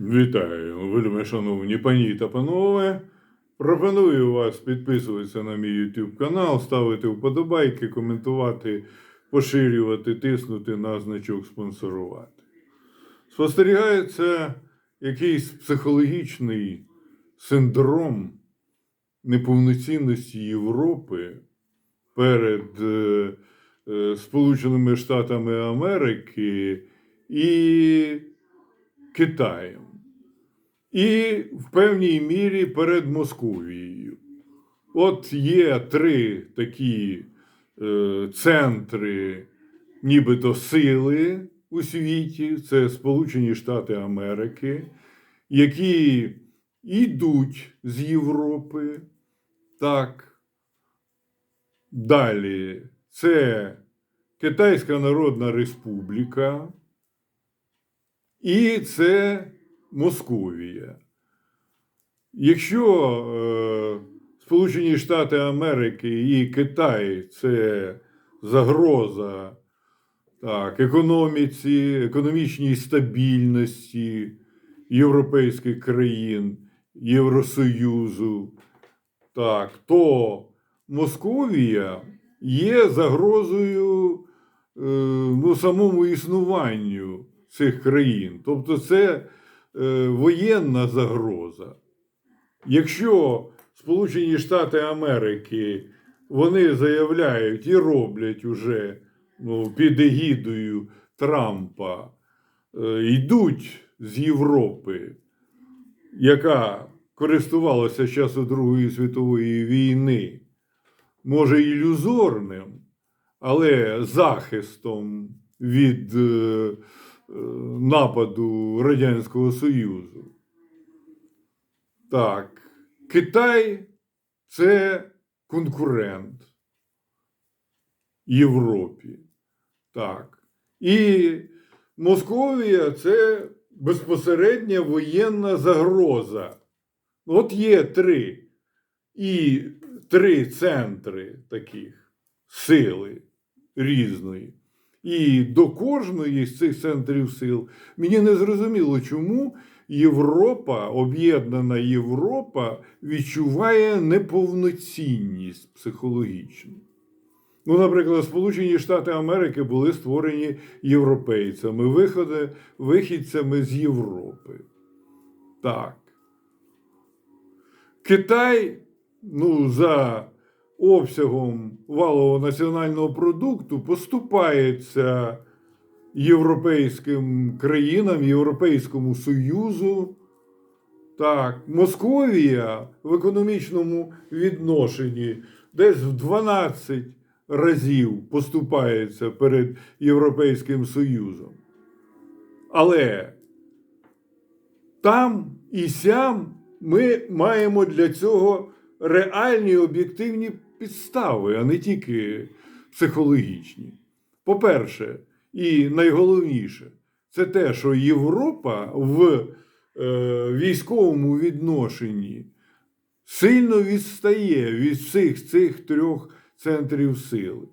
Вітаю, вельми шановні пані та панове. Пропоную вас підписуватися на мій YouTube канал, ставити вподобайки, коментувати, поширювати, тиснути на значок спонсорувати. Спостерігається якийсь психологічний синдром неповноцінності Європи перед е, е, Сполученими Штатами Америки і Китаєм. І в певній мірі перед Московією. От є три такі е, центри, нібито сили у світі, це Сполучені Штати Америки, які йдуть з Європи. Так. Далі це Китайська Народна Республіка. І це Московія. Якщо е, Сполучені Штати Америки і Китай це загроза так, економіці, економічній стабільності європейських країн, Євросоюзу, так, то Московія є загрозою е, ну, самому існуванню цих країн. Тобто це е, воєнна загроза. Якщо Сполучені Штати Америки вони заявляють і роблять уже ну, під егідою Трампа, е, йдуть з Європи, яка користувалася часу Другої світової війни, може ілюзорним, але захистом від е, нападу Радянського Союзу. Так, Китай це конкурент Європі. Так. І Московія це безпосередня воєнна загроза. От є три. І три центри таких сили різної. І до кожної з цих центрів сил мені не зрозуміло, чому Європа, об'єднана Європа, відчуває неповноцінність психологічну. Ну, наприклад, Сполучені Штати Америки були створені європейцями, виходи, вихідцями з Європи. Так. Китай, ну, за обсягом валового національного продукту поступається європейським країнам, Європейському Союзу. Так, Московія в економічному відношенні десь в 12 разів поступається перед Європейським Союзом. Але там і сям ми маємо для цього реальні об'єктивні підстави, а не тільки психологічні. По-перше, і найголовніше, це те, що Європа в е, військовому відношенні сильно відстає від всіх цих трьох центрів сили.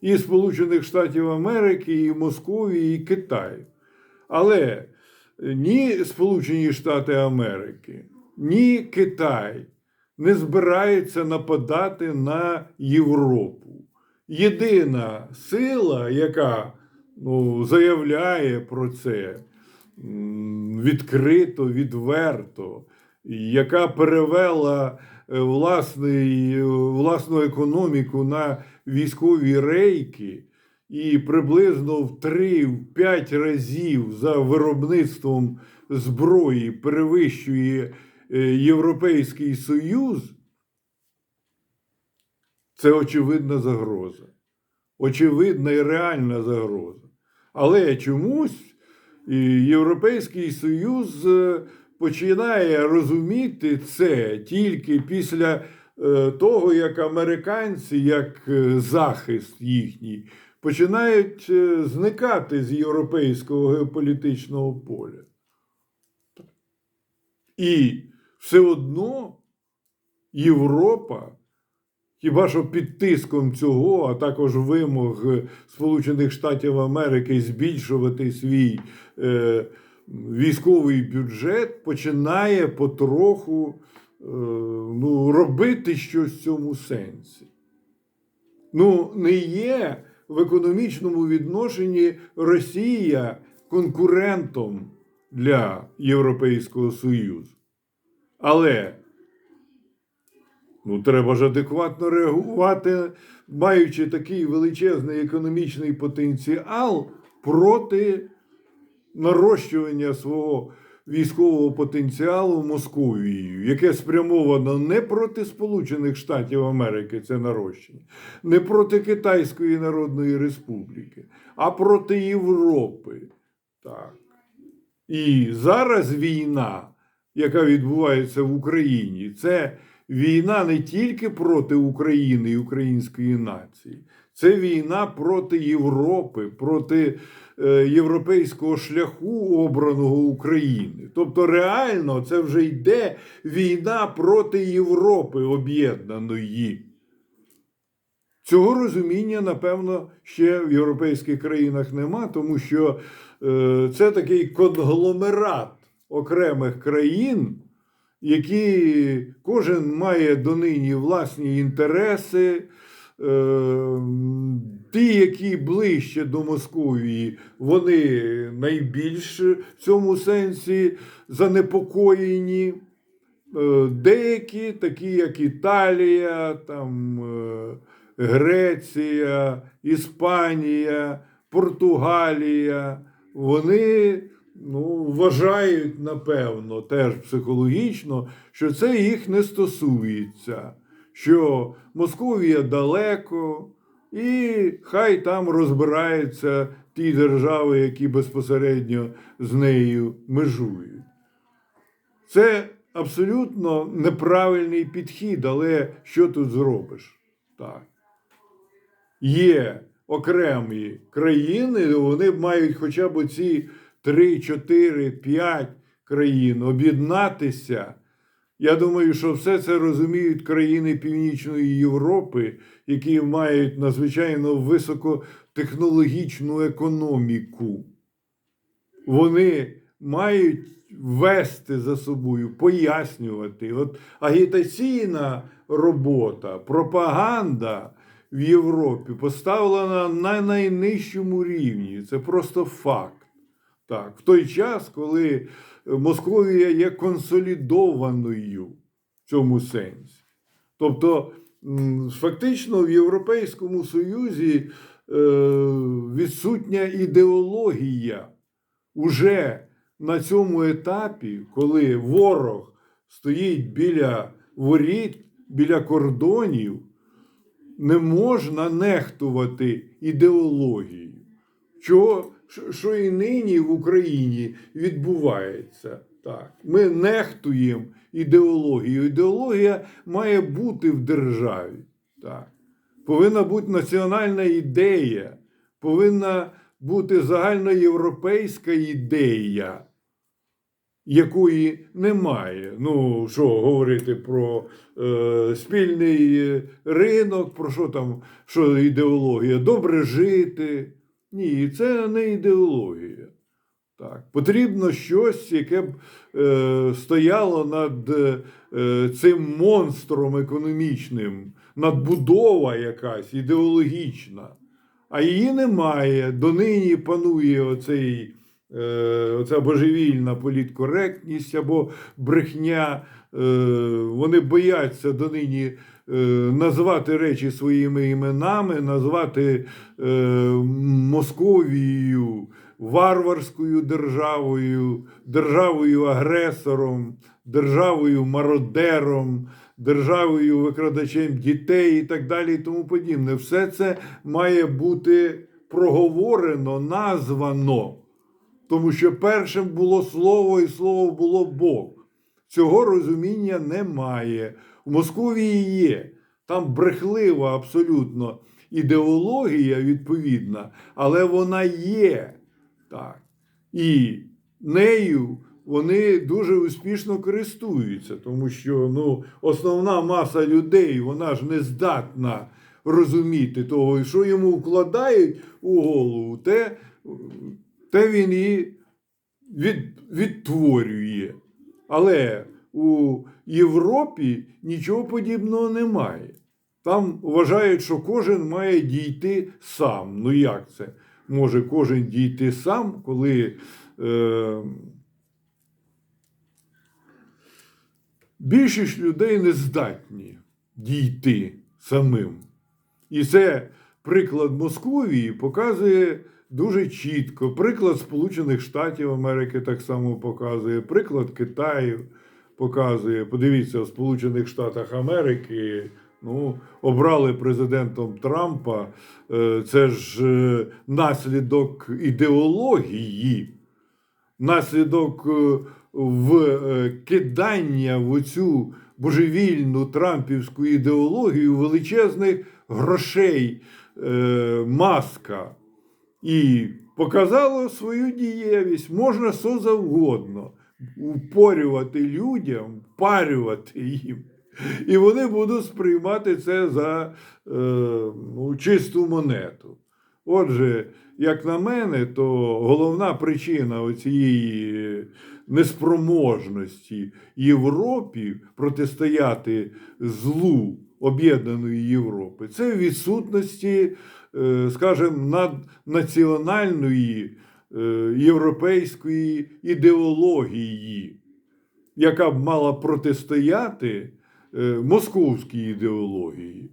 І Сполучених Штатів Америки, і Московії, і Китаю. Але ні Сполучені Штати Америки, ні Китай не збираються нападати на Європу. Єдина сила, яка ну, заявляє про це відкрито, відверто, яка перевела е, власний, е, власну економіку на військові рейки і приблизно в 3-5 разів за виробництвом зброї перевищує Європейський Союз, це очевидна загроза. Очевидна і реальна загроза. Але чомусь Європейський Союз е, починає розуміти це тільки після е, того, як американці, як е, захист їхній, починають е, зникати з європейського геополітичного поля. І все одно Європа, хіба що під тиском цього, а також вимог Сполучених Штатів Америки збільшувати свій е, військовий бюджет починає потроху е, ну, робити щось в цьому сенсі. Ну, не є в економічному відношенні Росія конкурентом для Європейського Союзу. Але ну, треба ж адекватно реагувати, маючи такий величезний економічний потенціал проти нарощування свого військового потенціалу Московією, яке спрямовано не проти Сполучених Штатів Америки, це нарощення, не проти Китайської Народної Республіки, а проти Європи. Так. І зараз війна, яка відбувається в Україні, це війна не тільки проти України і української нації, це війна проти Європи, проти е, європейського шляху, обраного України. Тобто, реально це вже йде війна проти Європи об'єднаної. Цього розуміння, напевно, ще в європейських країнах нема, тому що е, це такий конгломерат окремих країн, які кожен має донині власні інтереси. Е, ті, які ближче до Московії, вони найбільш в цьому сенсі занепокоєні. Е, Деякі, такі як Італія, там, е, Греція, Іспанія, Португалія, вони ну, вважають, напевно, теж психологічно, що це їх не стосується, що Московія далеко, і хай там розбираються ті держави, які безпосередньо з нею межують. Це абсолютно неправильний підхід, але що тут зробиш? Так. Є окремі країни, вони мають хоча б ці 3, 4, 5 країн об'єднатися. Я думаю, що все це розуміють країни Північної Європи, які мають надзвичайно високотехнологічну економіку. Вони мають вести за собою, пояснювати. От агітаційна робота, пропаганда в Європі поставлена на найнижчому рівні. Це просто факт. Так, в той час, коли Московія є консолідованою в цьому сенсі. Тобто, фактично в Європейському Союзі е, відсутня ідеологія уже на цьому етапі, коли ворог стоїть біля воріт, біля кордонів, не можна нехтувати ідеологією. Чого, що- і нині в Україні відбувається. Так. Ми нехтуємо ідеологією. Ідеологія має бути в державі. Так. Повинна бути національна ідея, повинна бути загальноєвропейська ідея, якої немає. Ну, що говорити про е, спільний е, ринок, про що там, що ідеологія? Добре жити. Ні, це не ідеологія. Так. Потрібно щось, яке б е, стояло над е, цим монстром економічним, надбудова якась ідеологічна. А її немає. Донині панує оцей, е, оця божевільна політкоректність або брехня. Е, вони бояться донині е, назвати речі своїми іменами, назвати е, Московією варварською державою, державою-агресором, державою-мародером, державою викрадачем дітей і так далі, і тому подібне. Все це має бути проговорено, названо. Тому що першим було слово, і слово було Бог. Цього розуміння немає. У Московії є. Там брехлива абсолютно ідеологія відповідна, але вона є. Так. І нею вони дуже успішно користуються, тому що ну, основна маса людей вона ж не здатна розуміти того, що йому вкладають у голову, те, те він і від, відтворює. Але у Європі нічого подібного немає. Там вважають, що кожен має дійти сам. Ну як це? Може кожен дійти сам, коли е, більшість людей не здатні дійти самим. І це приклад Московії показує дуже чітко. Приклад Сполучених Штатів Америки так само показує, приклад Китаю показує. Подивіться, в Сполучених Штатах Америки ну, обрали президентом Трампа. Е, Це ж е, наслідок ідеології, наслідок е, кидання в оцю божевільну трампівську ідеологію величезних грошей маска і показало свою дієвість. Можна що завгодно упорювати людям, парювати їм. І вони будуть сприймати це за е, ну, чисту монету. Отже, як на мене, то головна причина цієї неспроможності Європі протистояти злу об'єднаної Європи це відсутності, скажімо, наднаціональної е, європейської ідеології, яка б мала протистояти е, московській ідеології.